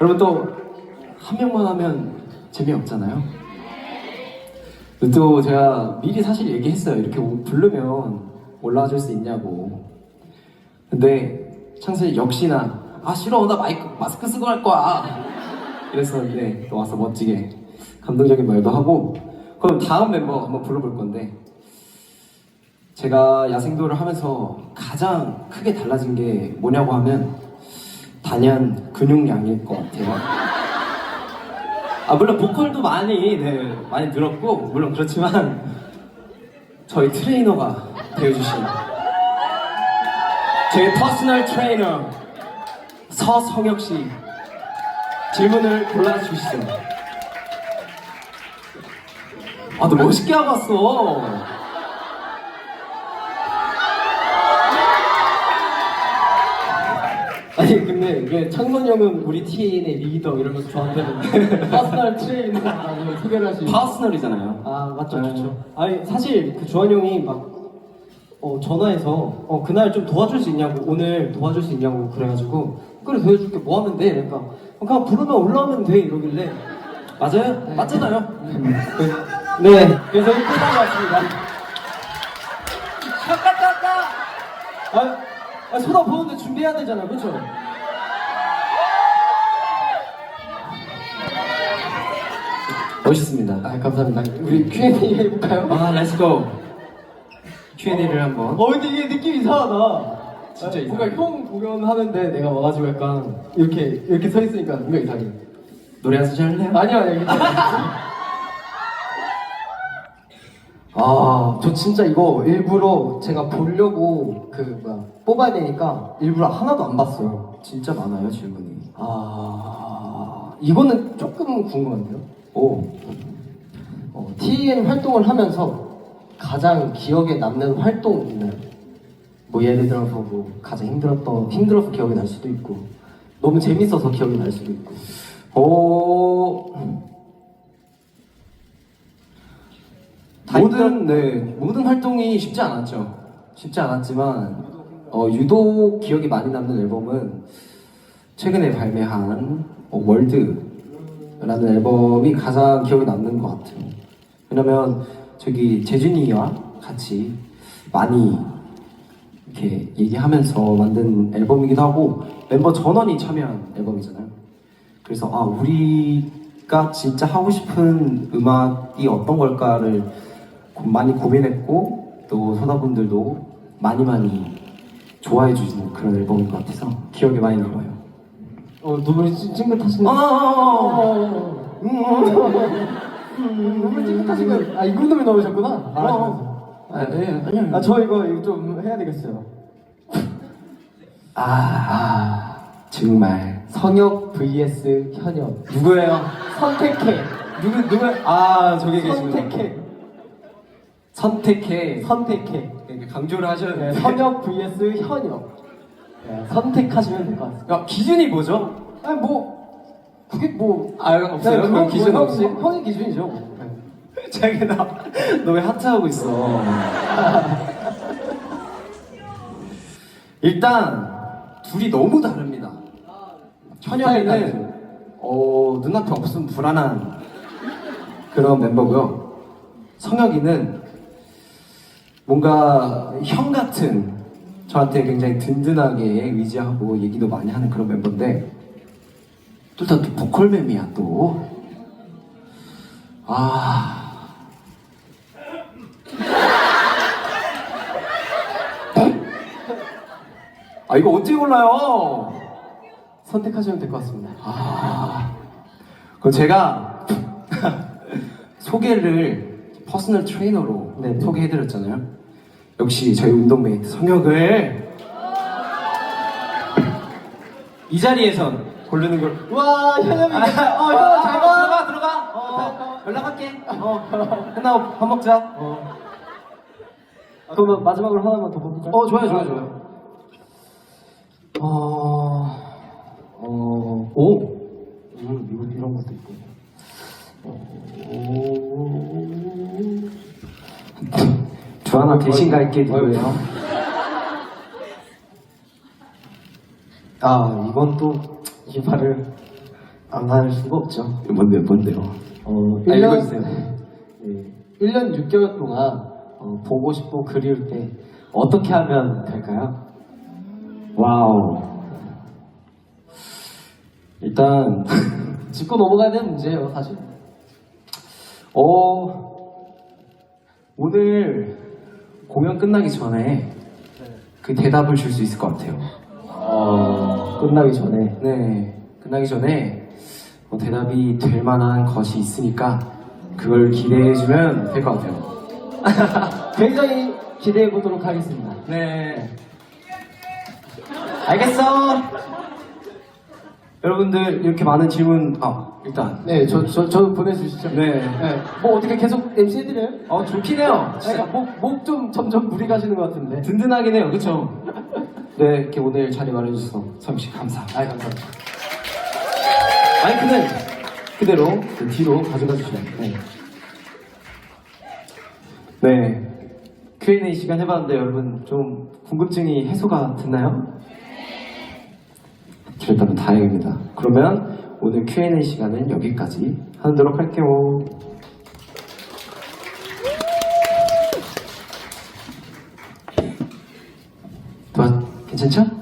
여러분 또 한 명만 하면 재미없잖아요. 또 제가 미리 사실 얘기했어요. 이렇게 오- 부르면 올라와 줄 수 있냐고. 근데 창슬이 역시나 아 싫어 나 마이크 마스크 쓰고 할 거야. 이랬었는데 또 와서 멋지게 감동적인 말도 하고 그럼 다음 멤버 한번 불러볼 건데 제가 야생도를 하면서 가장 크게 달라진 게 뭐냐고 하면 단연 근육량일 것 같아요. 아 물론 보컬도 많이 네 많이 늘었고 물론 그렇지만 저희 트레이너가 되어주신 제 퍼스널 트레이너 서성혁 씨 질문을 골라주시죠. 아, 너 멋있게 하고 왔어. 아니 창선 형은 우리 TN의 리더 이러면서 저한테는 퍼스널 트레이너라고 소개를 하시 퍼스널이잖아요. 아 맞죠 네. 좋죠 아니 사실 그 주한 형이 막 어, 전화해서 어, 그날 좀 도와줄 수 있냐고 오늘 도와줄 수 있냐고 그래가지고 그래 도와줄게 뭐 하면 돼? 그러니까 어, 그냥 부르면 올라오면 돼 이러길래 맞아요? 네. 맞잖아요. 네 그래서 이렇게 나왔습니다 아, 아 소다 보는데 준비해야 되잖아요 그렇죠? 멋있습니다. 아 감사합니다 우리 Q&A 해볼까요? 아, 렛츠고. Q&A를 한번. 어 근데 이게 느낌 이상하다. 진짜 아, 이상해. 뭔가 형 공연하는데 내가 와가지고 약간 이렇게 이렇게 서 있으니까 뭔가 이상해. 노래 한 소절 할래요? 아니요 아니요. 괜찮아요. 아, 저 진짜 이거 일부러 제가 보려고 그 뭐야 뽑아야 되니까 일부러 하나도 안 봤어요. 진짜 많아요, 질문이. 아, 이거는 조금 궁금한데요. 오. 어, TN 활동을 하면서 가장 기억에 남는 활동 있나요? 뭐 예를 들어서 뭐 가장 힘들었던 힘들어서 기억이 날 수도 있고 너무 재밌어서 기억이 날 수도 있고 오. 모든 네 모든 활동이 쉽지 않았죠. 쉽지 않았지만 어, 유독 기억이 많이 남는 앨범은 최근에 발매한 어, 월드 라는 앨범이 가장 기억에 남는 것 같아요. 왜냐면 저기 재준이와 같이 많이 이렇게 얘기하면서 만든 앨범이기도 하고 멤버 전원이 참여한 앨범이잖아요. 그래서 아 우리가 진짜 하고 싶은 음악이 어떤 걸까를 고- 많이 고민했고 또 소다분들도 많이 많이 좋아해 주시는 그런 앨범인 것 같아서 기억에 많이 남아요. 어 눈물이 찡- 찡긋하시는 어, 음, 눈물 찡긋하시는 아 이거 눈물 넣으셨구나. 어. 아, 네, 아니요. 아 저 이거 이거 좀 해야 되겠어요. 아, 아, 정말 성혁 vs 현역. 누구예요? 선택해. 누구 누구? 아 저기 계시구나. 선택해. 선택해. 선택해. 이렇게 강조를 하셔야 네, 돼. 선혁 vs 현역. 네, 선택하시면 될 것 같습니다 야, 기준이 뭐죠? 아니 뭐 그게 뭐 아 없어요? 네, 그럼 그건 기준 뭐 없이? 형, 형의 기준이죠 뭐. 자기나 너 왜 하트하고 있어? 일단 둘이 너무 다릅니다. 현영이는 어, 눈앞에 없으면 불안한 그런 멤버고요. 성혁이는 뭔가 형 같은 저한테 굉장히 든든하게 의지하고 얘기도 많이 하는 그런 멤버인데 또다 또 보컬mem이야 또. 아. 아 이거 어떻게 골라요? 선택하시면 될 것 같습니다 아. 그 제가 소개를 퍼스널 트레이너로 네네. 소개해드렸잖아요. 역시 저희 운동 메이트 성혁을 이 자리에선 고르는 걸. 와 현영이 아, 어 현영 잘 가. 들어가 들어가. 어. 연락할게. 어. 끝나고 밥 먹자. 어. 그러면 마지막으로 하나만 더 볼까요? 어 좋아요 좋아요 좋아요. 어, 어, 오, 음, 이거 이런 것도 있고. 주하나 대신 갈게 누구예요? 아, 이건 또이 말을 안갈 수가 없죠. 뭔데요, 뭔데요? 어, 아, 1년, 읽어주세요. 네, 1년 6개월 동안 어, 보고 싶고 그리울 때 어떻게 하면 될까요? 와우. 일단, 짚고 넘어가야 되는 문제예요, 사실. 어, 오늘 공연 끝나기 전에 그 대답을 줄 수 있을 것 같아요. 어, 끝나기 전에. 네, 끝나기 전에 뭐 대답이 될 만한 것이 있으니까 그걸 기대해주면 될 것 같아요. 굉장히 기대해 보도록 하겠습니다. 네. 알겠어. 여러분들 이렇게 많은 질문, 아, 일단. 네, 저, 저, 저 보내주시죠. 네. 뭐 어떻게 계속 MC 해드려요? 어, 좋긴 해요. 그러니까 목, 목 좀 점점 무리 가시는 것 같은데. 든든하긴 해요, 그쵸? 네, 이렇게 오늘 자리 마련해주셔서 서민씨 감사. 아, 감사합니다. 마이크는 그대로 그 뒤로 가져가 주시면 네. 네. Q&A 시간 해봤는데 여러분 좀 궁금증이 해소가 됐나요? 그랬다면 다행입니다. 그러면 오늘 Q&A 시간은 여기까지 하도록 할게요. 도와, 괜찮죠?